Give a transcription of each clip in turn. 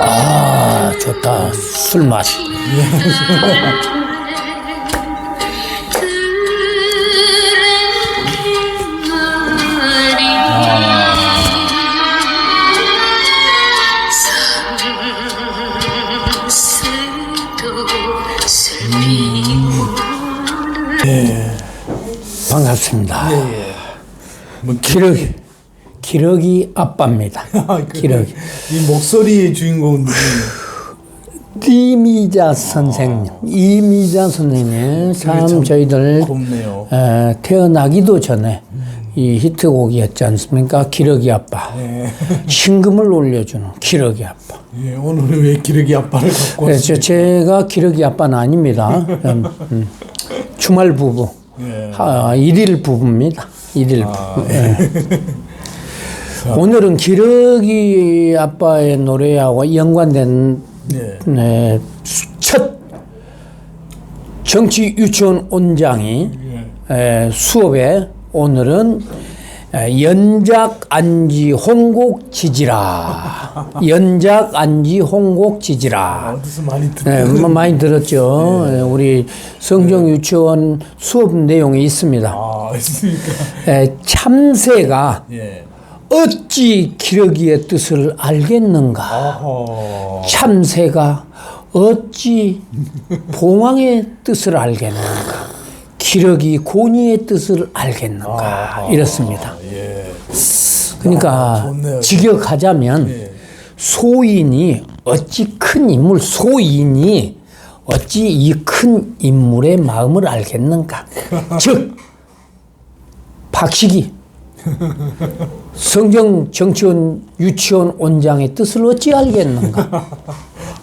아, 좋다. 술 맛이. 반갑습니다. 뭐 기러 기, 기러기 아빠입니다. 기러기. 이 목소리의 주인공은 누구? 이미자 선생님, 이미자 선생님 참 저희들. 에, 태어나기도 전에 이 히트곡이었지 않습니까? 기러기 아빠. 네. 신금을 올려주는 기러기 아빠. 예, 오늘은 왜 기러기 아빠를 갖고 그래서 왔습니까? 제가 기러기 아빠는 아닙니다. 음, 음. 주말 부부, 예. 하, 일일 부부입니다. 일일 부부. 예. 오늘은 기러기 아빠의 노래하고 연관된 예. 네, 수- 첫 정치 유치원 원장이 에, 수업에 오늘은 에, 연작 안지 홍곡 지지라 연작 안지 홍곡 지지라 어디서 많이 듣 네, 뭐 많이 들었죠. 예, 우리 성정 유치원 수업 내용이 있습니다. 아, 있습니까? 에, 참새가 예. 어찌 기러기의 뜻을 알겠는가? 어허. 참새가 어찌 봉황의 뜻을 알겠는가? 기러기 고니의 뜻을 알겠는가? 이렇습니다. 예. 그러니까 좋네요. 직역하자면 예. 소인이 어찌 큰 인물 소인이 어찌 이 큰 인물의 마음을 알겠는가? 즉 박식이 성정 정치원 유치원 원장의 뜻을 어찌 알겠는가?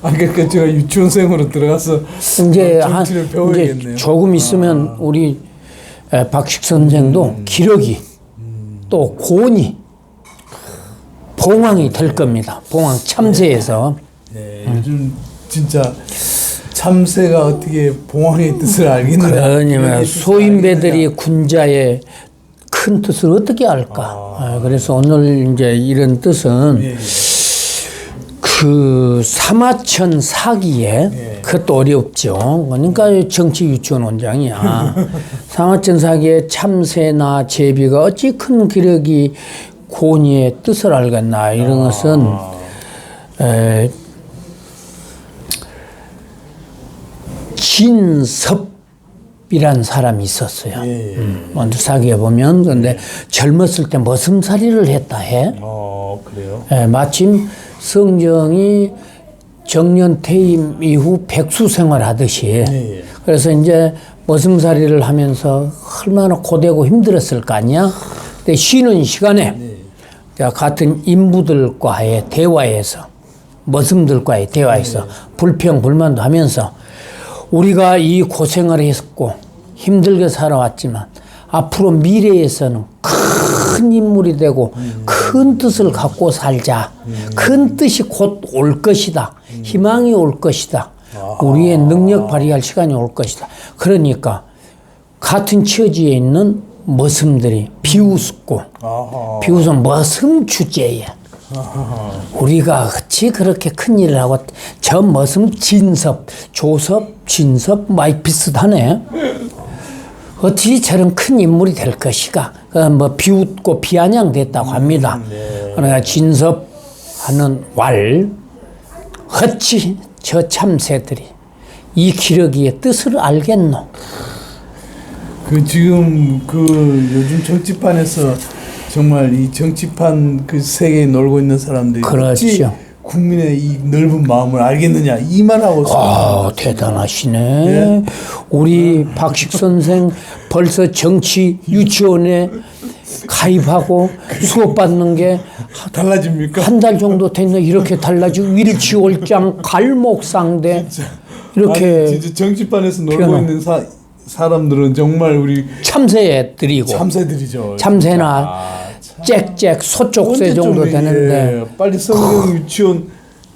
아, 그러니까 제가 유치원생으로 들어가서 이제 어, 한 이제. 아. 조금 있으면 우리 에, 박식 선생도 음. 기러기 또 고니 봉황이 될 겁니다. 봉황 참새에서 네, 요즘 진짜 참새가 어떻게 봉황의 뜻을 알겠느냐. 그러냐면 기러기의 뜻을 소인배들이 군자의 큰 뜻을 어떻게 알까? 아, 그래서 오늘 이제 이런 뜻은. 예, 예. 그 사마천 사기에 예. 그것도 어렵죠. 그러니까 정치 유치원 원장이야. 사마천 사기에 참새나 제비가 어찌 큰 기력이 고니의 뜻을 알겠나 이런 것은 에, 진섭 이란 사람이 있었어요. 예, 예. 음, 먼저 사기에 보면 근데 젊었을 때 머슴살이를 했다 해. 어, 그래요? 예, 마침 성정이 정년 퇴임 이후 백수 생활하듯이 예. 그래서 이제 머슴살이를 하면서 얼마나 고되고 힘들었을 거 아니야? 근데 쉬는 시간에 자, 같은 인부들과의 대화에서 머슴들과의 대화에서 불평 불만도 하면서 우리가 이 고생을 했고 힘들게 살아왔지만 앞으로 미래에서는 큰 인물이 되고 큰 뜻을 갖고 살자. 큰 뜻이 곧 올 것이다. 희망이 올 것이다. 우리의 능력 발휘할 시간이 올 것이다. 그러니까 같은 처지에 있는 머슴들이 비웃고 아하. 비웃은 머슴 주제야. 우리가 어찌 그렇게 큰 일을 하고 저 머슴 진섭, 조섭, 진섭 많이 비슷하네. 어찌 저런 큰 인물이 될 것이가. 그뭐 비웃고 비아냥됐다고 합니다. 그러니까 진섭 하는 왈, 어찌 저 참새들이 이 기러기의 뜻을 알겠노? 그 지금 그 요즘 정치판에서 정말 이 정치판 그 세계에 놀고 있는 사람들이 그렇죠. 국민의 이 넓은 마음을 알겠느냐 이 말하고 아, 대단하시네. 우리 박식 선생 벌써 정치 유치원에 가입하고 수업 받는 게한 달라집니까? 달 정도 됐네. 이렇게 달라지고 일치월장 갈목상대 이렇게 아니, 정치판에서 놀고 표현을. 있는 사, 사람들은 정말 우리 참새들이고 참새들이죠. 참새나 아, 짹짹 소쪽새 정도 되는데 빨리 성경 유치원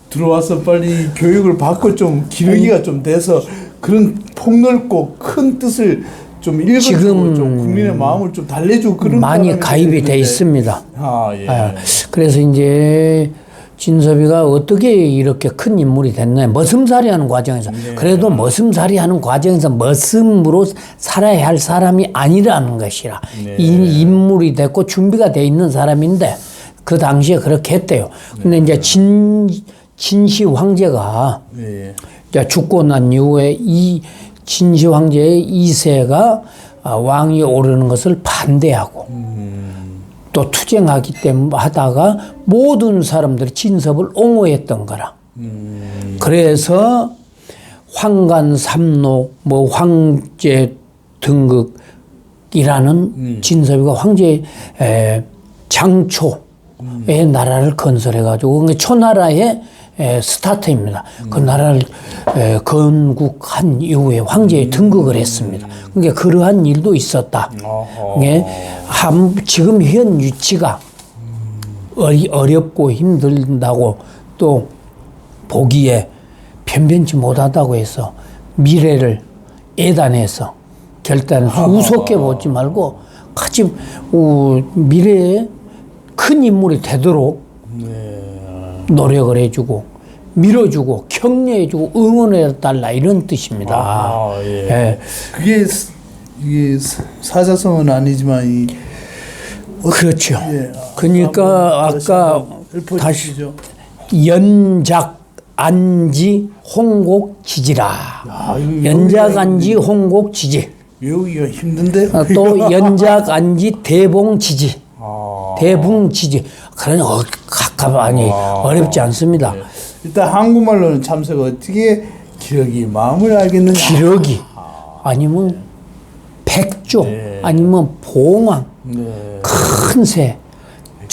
들어와서 빨리 교육을 받고 좀 기르기가 좀 돼서 그런 폭넓고 큰 뜻을 좀 읽어주고 지금 좀 국민의 마음을 좀 달래주고 그런 많이 가입이 돼 되는데. 있습니다. 아 예. 아, 그래서 이제 진섭이가 어떻게 이렇게 큰 인물이 됐냐 머슴살이 하는 과정에서 네. 그래도 머슴살이 하는 과정에서 머슴으로 살아야 할 사람이 아니라는 것이라 네. 이 인물이 됐고 준비가 돼 있는 사람인데 그 당시에 그렇게 했대요. 근데 이제 진 진시 황제가 예. 이제 죽고 난 이후에 이 진시 황제의 이세가 아, 왕이 오르는 것을 반대하고 또 투쟁하기 때문에 하다가 모든 사람들이 진섭을 옹호했던 거라. 그래서 황간 삼노 뭐 황제 등극이라는 진섭이가 황제 에, 장초의 나라를 건설해 가지고 그게 초나라의 에, 스타트입니다. 그 나라를 에, 건국한 이후에 황제에 등극을 했습니다. 그러니까 그러한 일도 있었다. 예, 한, 지금 현 위치가 어렵고 힘들다고 또 보기에 변변치 못하다고 해서 미래를 예단해서 결단해서 우습게 보지 말고 같이 어, 미래에 큰 인물이 되도록 노력을 해주고 밀어주고 격려해주고 응원해달라 이런 뜻입니다. 아, 예. 예. 그게 스- 이게 사- 사자성어는 아니지만 이 그렇죠. 예. 그러니까 한번 아까 읊어주시죠. 다시 연작 안지 홍곡 지지라. 아, 연작 안지 홍곡 지지. 외우기가 힘든데. 어, 또 연작 안지 대봉 지지. 아. 대붕 지지. 그러니 어, 가까이 어렵지 않습니다. 일단 한국말로는 참새가 어떻게 기억이 마음을 알겠느냐. 기러기 아니면 백조 아니면 봉황 네. 큰 새.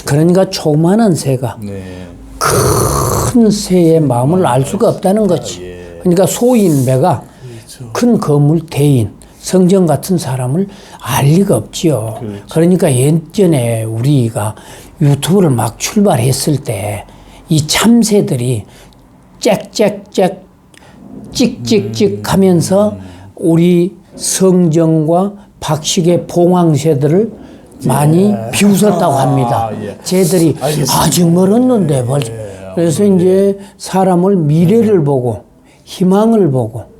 그러니까 조그만한 새가 네. 큰 새의 마음을 알 수가 없다는 거지. 그러니까 소인배가 큰 건물 대인, 성전 같은 사람을 알 리가 없지요. 그러니까 예전에 우리가 유튜브를 막 출발했을 때 이 참새들이 짹짹짹 찍찍찍 하면서 우리 성정과 박식의 봉황새들을 많이 비웃었다고 합니다. 아, 예. 쟤들이 알겠습니다. 아직 멀었는데 벌써. 그래서 이제 사람을 미래를 보고 희망을 보고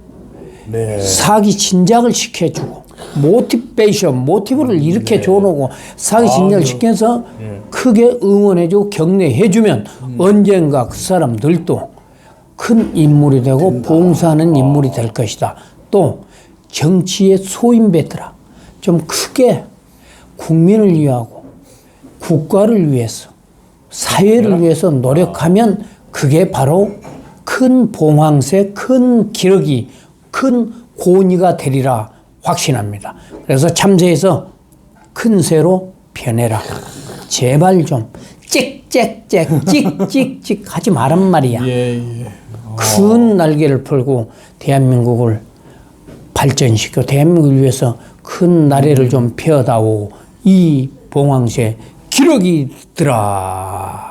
네. 사기 진작을 시켜주고 모티베이션 모티브를 이렇게 줘놓고 사기 진작을 시켜서 크게 응원해주고 격려해주면 언젠가 그 사람들도 큰 인물이 되고 봉사하는 인물이 될 것이다. 또 정치의 소인배들아 좀 크게 국민을 위하고 국가를 위해서 사회를 위해서 노력하면 그게 바로 큰 봉황새, 큰 기러기, 큰 고니가 되리라 확신합니다. 그래서 참새에서 큰 새로 변해라. 제발 좀 찍찍찍 찍찍찍 하지 말란 말이야. 예, 예. 큰 날개를 펼고 대한민국을 발전시켜 대한민국을 위해서 큰 나래를 좀 펴다오 이 봉황새 기러기들아.